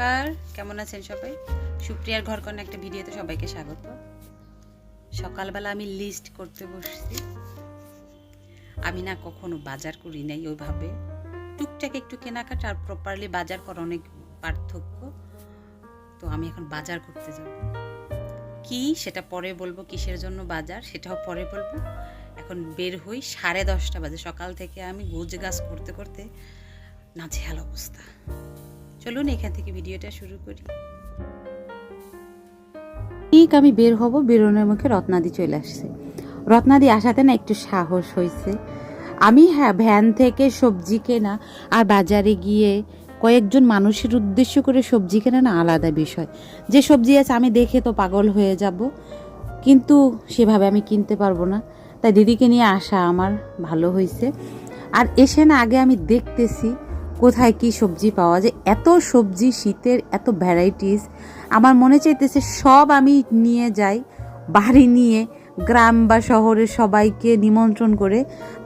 নমস্কার, কেমন আছেন সবাই? সুপ্রিয়ার ঘর কন্যা একটা ভিডিওতে সবাইকে স্বাগত। সকালবেলা আমি লিস্ট করতে বসছি। আমি না কখনো বাজার করি নাই ওইভাবে। টুকটাক একটু কেনাকাটা আর প্রপারলি বাজার করা অনেক পার্থক্য। তো আমি এখন বাজার করতে যাব। কি সেটা পরে বলব, কিসের জন্য বাজার সেটাও পরে বলব। এখন বের হই সাড়ে দশটা বাজে। সকাল থেকে আমি গোজ গাছ করতে করতে নাজেহাল অবস্থা। চলুন এখান থেকে ভিডিওটা শুরু করি। ঠিক আমি বের হব, বেরোনোর মুখে রত্নাদি চলে আসছে। রত্নাদি আসাতে না একটু সাহস হয়েছে। আমি হ্যাঁ ভ্যান থেকে সবজি কেনা আর বাজারে গিয়ে কয়েকজন মানুষের উদ্দেশ্য করে সবজি কেনা না আলাদা বিষয়। যে সবজি আছে আমি দেখে তো পাগল হয়ে যাব, কিন্তু সেভাবে আমি কিনতে পারব না। তাই দিদিকে নিয়ে আসা আমার ভালো হয়েছে। আর এসে না আগে আমি দেখতেছি কোথায় কি সবজি পাওয়া যায়, এত সবজি শীতের, এত ভ্যারাইটিস আমার মনে চাইতেছে সব আমি নিয়ে যাই, বাড়ি নিয়ে, গ্রাম বা শহরের সবাইকে নিমন্ত্রণ করে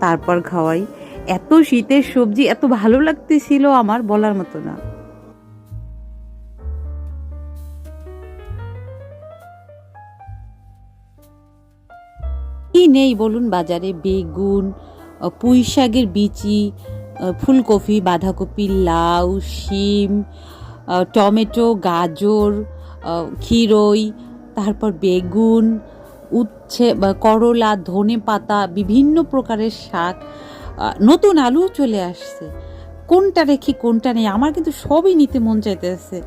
তারপর খাওয়াই। এত শীতের সবজি, এত ভালো লাগতেছিল আমার বলার মতো না। কি নেই বলুন বাজারে? বেগুন পুঁই শাকের বিচি ফুলকপি, বাঁধাকপি, লাউ, শিম টমেটো, গাজর ক্ষীরই, তারপর বেগুন, উচ্ছে করলা, ধনে পাতা, বিভিন্ন প্রকারের শাক নতুন আলু চলে আসছে। কোনটা রেখি কোনটা নেই, আমার কিন্তু সবই নিতে মন চাইতেছে।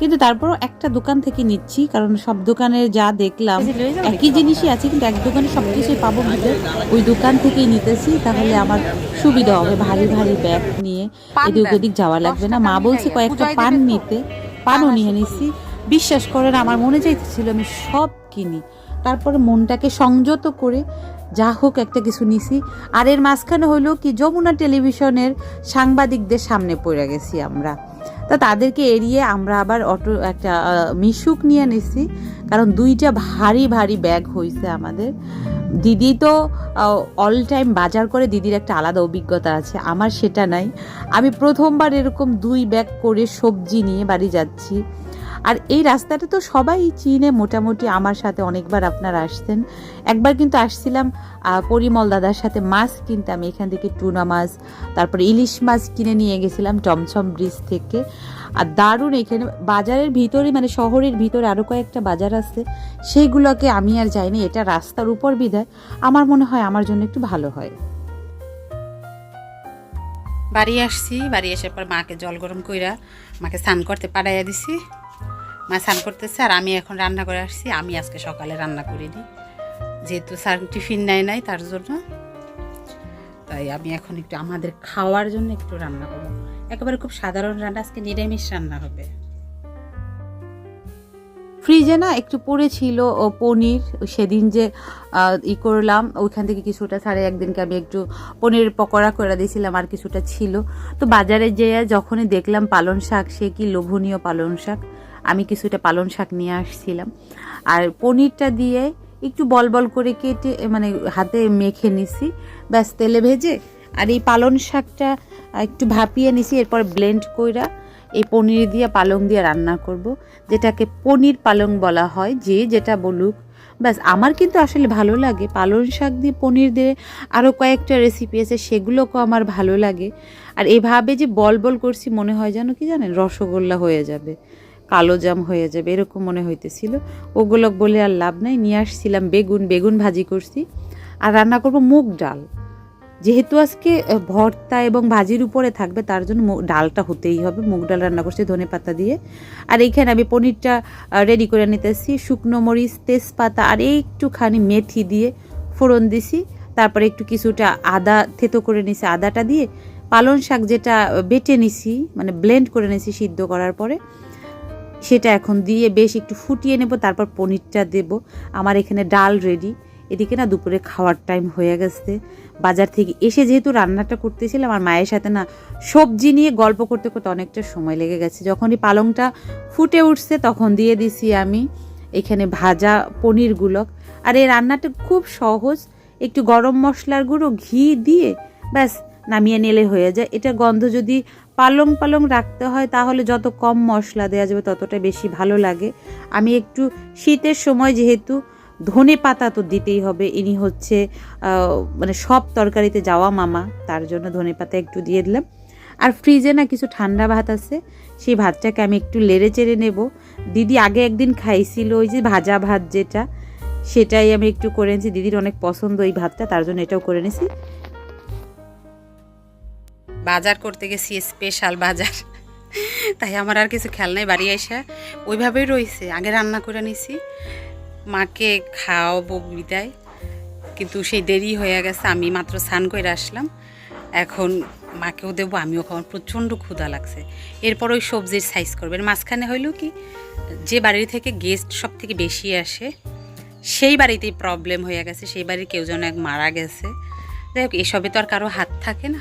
কিন্তু তারপরও একটা দোকান থেকে নিচ্ছি কারণ সব দোকানে যা দেখলাম একই জিনিসই আছে কিন্তু এক দোকানে সব কিছুই পাবো বুঝে ওই দোকান থেকেই নিতেছি। তাহলে আমার সুবিধা হবে ভারী ভারী ব্যাগ নিয়ে এদিক ওদিক যাওয়া লাগবে না। মা বলছে কয়েকটা পান নিতে। পানও নিয়ে নিছি। বিশ্বাস করেন আমার মনে চাইতেছিল আমি সব কিনি। তারপরে মনটাকে সংযত করে যা হোক একটা কিছু নিছি। আর এর মাঝখানে হইল কি, যমুনা টেলিভিশনের সাংবাদিকদের সামনে পড়ে গেছি আমরা। তা তাদেরকে এড়িয়ে আমরা আবার অটো একটা মিশুক নিয়ে নিছি। কারণ দুইটা ভারী ভারী ব্যাগ হয়েছে আমাদের। দিদি তো অল টাইম বাজার করে দিদির একটা আলাদা অভিজ্ঞতা আছে। আমার সেটা নাই। আমি প্রথমবার এরকম দুই ব্যাগ করে সবজি নিয়ে বাড়ি যাচ্ছি। আর এই রাস্তাটা তো সবাই চিনে। মোটামুটি আমার সাথে অনেকবার আপনারা আসছেন। একবার কিন্তু আসছিলাম পরিমল দাদার সাথে মাছ কিনতে। আমি এখান থেকে টুনা মাছ, তারপর ইলিশ মাছ কিনে নিয়ে গেছিলাম টমছম ব্রিজ থেকে। আর দারুণ এখানে বাজারের ভিতরে মানে শহরের ভিতরে আরও কয়েকটা বাজার আছে। সেইগুলোকে আমি আর যাইনি, এটা রাস্তার উপর বিধায়। আমার মনে হয় আমার জন্য একটু ভালো হয়। বাড়ি আসছি, বাড়ি আসার পর মাকে জল গরম কইরা মাকে স্নান করতে পাঠাইয়া দিছি। মা স্নান করতেছে আর আমি এখন রান্না করে আসছি। আমি আজকে সকালে রান্না করিনি যেহেতু স্যার টিফিন নেয় নাই তার জন্য। তাই আমি এখন একটু আমাদের খাওয়ার জন্য একটু রান্না করব। একেবারে খুব সাধারণ রান্না, আজকে নিরামিষ রান্না হবে। ফ্রিজে না একটু পড়েছিল ও পনির, সেদিন যে ই করলাম, ওইখান থেকে কিছুটা ছাড়ে একদিনকে আমি একটু পনিরের পকোড়া করে দিয়েছিলাম আর কিছুটা ছিল। তো বাজারে যেয়ে যখনই দেখলাম পালন শাক, সে কি লোভনীয় পালন শাক। আমি কিছুটা পালন শাক নিয়ে আসছিলাম। আর পনিরটা দিয়ে একটু বল বল করে কেটে মানে হাতে মেখে নিছি। ব্যাস, তেলে ভেজে আর এই পালন শাকটা একটু ভাপিয়ে নিছি, এরপর ব্লেন্ড কইরা এই পনির দিয়ে, পালং দিয়ে রান্না করব। যেটাকে পনির পালং বলা হয়, যে যেটা বলুক। ব্যাস, আমার কিন্তু আসলে ভালো লাগে। পালং শাক দিয়ে পনির দিয়ে আরও কয়েকটা রেসিপি আছে, সেগুলোকেও আমার ভালো লাগে। আর এভাবে যে বল বল করছি, মনে হয় যেন কি জানেন, রসগোল্লা হয়ে যাবে। কালো জাম হয়ে যাবে, এরকম মনে হইতেছিল। ওগুলো বলে আর লাভ নাই, নিয়ে আসছিলাম বেগুন বেগুন ভাজি করছি। আর রান্না করব মুগ ডাল। যেহেতু আজকে ভর্তা এবং ভাজির উপরে থাকবে, তার জন্য ডালটা হতেই হবে। মুগ ডাল রান্না করছি ধনে পাতা দিয়ে। আর এইখানে আমি পনিরটা রেডি করে নিতেছি। শুকনো মরিচ, তেজপাতা আর একটুখানি মেথি দিয়ে ফোড়ন দিছি। তারপরে একটু কিছুটা আদা থেতো করে নিছি, আদাটা দিয়ে। পালং শাক যেটা বেটে নিছি মানে ব্লেন্ড করে নিছি সিদ্ধ করার পরে। সেটা এখন দিয়ে বেশ একটু ফুটিয়ে নেব, তারপর পনিরটা দেব। আমার এখানে ডাল রেডি এদিকে না দুপুরে খাওয়ার টাইম হয়ে গেছে। বাজার থেকে এসে যেহেতু রান্নাটা করতেছিলাম আমার মায়ের সাথে না সবজি নিয়ে গল্প করতে করতে অনেকটা সময় লেগে গেছে। যখনই পালংটা ফুটে উঠছে তখন দিয়ে দিছি আমি এখানে ভাজা পনিরগুলো আর এই রান্নাটা খুব সহজ। একটু গরম মশলার গুঁড়ো, ঘি দিয়ে ব্যাস নামিয়ে নিলে হয়ে যায়। এটা গন্ধ যদি পালং পালং রাখতে হয়, তাহলে যত কম মশলা দেওয়া যাবে ততটা বেশি ভালো লাগে। আমি একটু শীতের সময় যেহেতু ধনে পাতা তো দিতেই হবে, ইনি হচ্ছে মানে সব তরকারিতে যাওয়া মামা, তার জন্য ধনে পাতা একটু দিয়ে দিলাম। আর ফ্রিজে না কিছু ঠান্ডা ভাত আছে, সেই ভাতটাকে আমি একটু লেড়ে চেড়ে নেব। দিদি আগে একদিন খাইছিল ওই যে ভাজা ভাত যেটা, সেটাই আমি একটু করে নিয়েছি দিদির অনেক পছন্দ এই ভাতটা, তার জন্য এটাও করে নিয়েছি বাজার করতে গেছি স্পেশাল বাজার। তাই আমার আর কিছু খেয়াল নেই বাড়ি এসে ওইভাবেই রয়েছে আগে রান্না করে নিছি। মাকে খাওয়াবো বিদায়। কিন্তু সেই দেরি হয়ে গেছে, আমি মাত্র স্নান করে আসলাম। এখন মাকেও দেবো, আমিও খাওয়ার প্রচণ্ড ক্ষুধা লাগছে। এরপর ওই সবজির সাইজ করবেন মাঝখানে হইল কি, যে বাড়ি থেকে গেস্ট সব থেকে বেশি আসে, সেই বাড়িতেই প্রবলেম হয়ে গেছে। সেই বাড়ির কেউ যেন এক মারা গেছে। যাই হোক, এসবে তো আর কারও হাত থাকে না।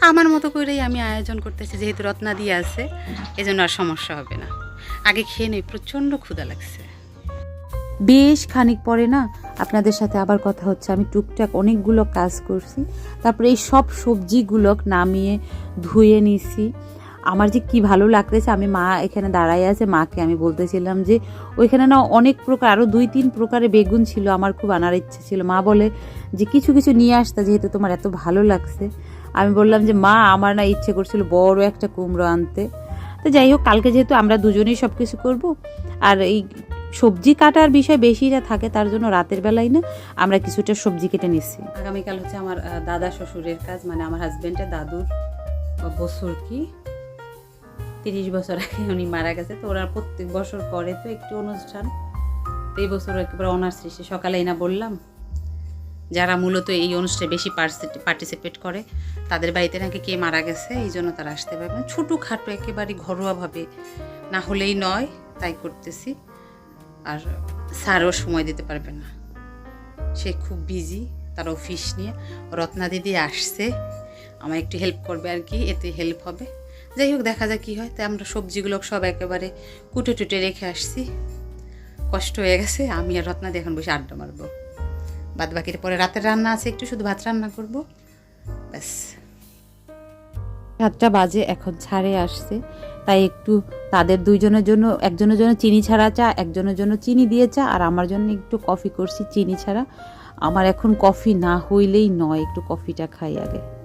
আমার মতো করেই আমি আয়োজন করতেছি, যেহেতু রত্না দিয়ে আছে, এজন্য আর সমস্যা হবে না। আগে খেয়ে নেই, প্রচণ্ড ক্ষুধা লাগছে। বেশ খানিক পরে না আপনাদের সাথে আবার কথা হচ্ছে। আমি টুকটাক অনেকগুলো কাজ করছি, তারপরে এই সব সবজিগুলো নামিয়ে ধুয়ে নিছি। আমার যে কি ভালো লাগতেছে, আমি মা এখানে দাঁড়াই আছে, মাকে আমি বলতেছিলাম যে, ওইখানে না অনেক প্রকার আরও দুই তিন প্রকারের বেগুন ছিল, আমার খুব আনার ইচ্ছে ছিল। মা বলে যে, কিছু কিছু নিয়ে আসতে যেহেতু তোমার এত ভালো লাগছে। আমি বললাম যে, মা, আমার না ইচ্ছে করছিল বড় একটা কুমড়ো আনতে। তো যাই হোক, কালকে যেহেতু আমরা দুজনেই সব কিছু করব, আর এই সবজি কাটার বিষয় বেশিটা থাকে, তার জন্য রাতের বেলায় না আমরা কিছুটা সবজি কেটে নিচ্ছি। আগামীকাল হচ্ছে আমার দাদা শ্বশুরের কাজ মানে আমার হাজব্যান্ডের দাদুর বছর কি? তিরিশ বছর আগে উনি মারা গেছে, তো ওরা প্রত্যেক বছর করে তো একটি অনুষ্ঠান। তো এই বছর একেবারে অনার্স সৃষ্টি সকালেই না বললাম, যারা মূলত এই অনুষ্ঠানে বেশি পার্টিসিপেট করে, তাদের বাড়িতে নাকি কে মারা গেছে, এই জন্য তারা আসতে পারবে না। ছোটোখাটো একেবারে ঘরোয়াভাবে না হলেই নয়, তাই করতেছি। আর স্যারও সময় দিতে পারবে না। সে খুব বিজি তার অফিস নিয়ে। রত্না দিদি আসছে আমার একটু হেল্প করবে আর কি, এতে হেল্প হবে। যাই হোক, দেখা যাক কী হয়। তাই আমরা সবজিগুলো সব একেবারে কুটে টুটে রেখে আসছি। কষ্ট হয়ে গেছে, আমি আর রত্না এখন বসে আড্ডা মারবো। বাদ বাকির পরে রাতের রান্না আছে, একটু শুধু ভাত রান্না করব। ব্যাস। সাতটা বাজে, এখন ছাড়ে আসছে। তাই একটু তাদের দুইজনের জন্য, একজনের জন্য চিনি ছাড়া চা, একজনের জন্য চিনি দিয়ে চা, আর আমার জন্য একটু কফি করছি চিনি ছাড়া। আমার এখন কফি না হইলেই নয়, একটু কফিটা খাই আগে।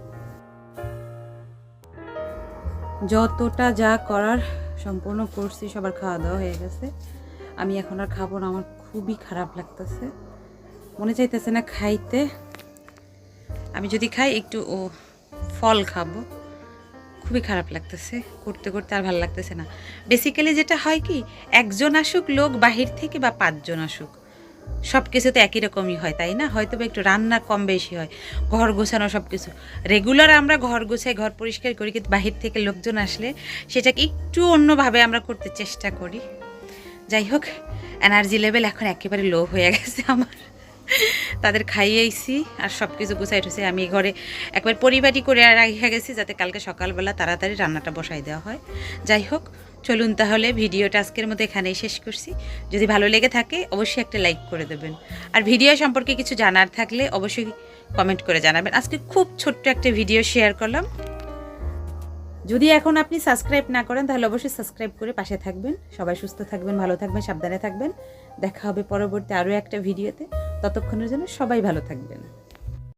যতটা যা করার সম্পূর্ণ করছি, সবার খাওয়া দাওয়া হয়ে গেছে। আমি এখন আর খাব না, আমার খুবই খারাপ লাগতেছে। মনে চাইতেছে না খাইতে। আমি যদি খাই, একটু ও ফল খাব। খুবই খারাপ লাগতেছে, করতে করতে আর ভালো লাগতেছে না। বেসিক্যালি যেটা হয় কি, একজন আসুক, লোক বাহির থেকে বা পাঁচজন আসুক সব কিছু তো একই রকমই হয়, তাই না? হয়তো একটু রান্না কম বেশি হয়, ঘর গোছানো সব কিছু। রেগুলার আমরা ঘর গোছাই, ঘর পরিষ্কার করি, কিন্তু বাহির থেকে লোকজন আসলে সেটাকে একটু অন্যভাবে আমরা করতে চেষ্টা করি। যাই হোক এনার্জি লেভেল এখন একেবারে লো হয়ে গেছে আমার। তাদের খাইয়েছি আর সব কিছু গুছাই টুছাই আমি ঘরে একবার পরিবারই করে রাখা গেছি, যাতে কালকে সকালবেলা তাড়াতাড়ি রান্নাটা বসাই দেওয়া হয়। যাই হোক চলুন তাহলে ভিডিওটা আজকের মধ্যে এখানেই শেষ করছি। যদি ভালো লেগে থাকে, অবশ্যই একটা লাইক করে দেবেন। আর ভিডিও সম্পর্কে কিছু জানার থাকলে অবশ্যই কমেন্ট করে জানাবেন। আজকে খুব ছোট্ট একটা ভিডিও শেয়ার করলাম। যদি এখন আপনি সাবস্ক্রাইব না করেন, তাহলে অবশ্যই সাবস্ক্রাইব করে পাশে থাকবেন। সবাই সুস্থ থাকবেন, ভালো থাকবেন, সাবধানে থাকবেন। দেখা হবে পরবর্তী আরও একটা ভিডিওতে। ততক্ষণের জন্য সবাই ভালো থাকবেন।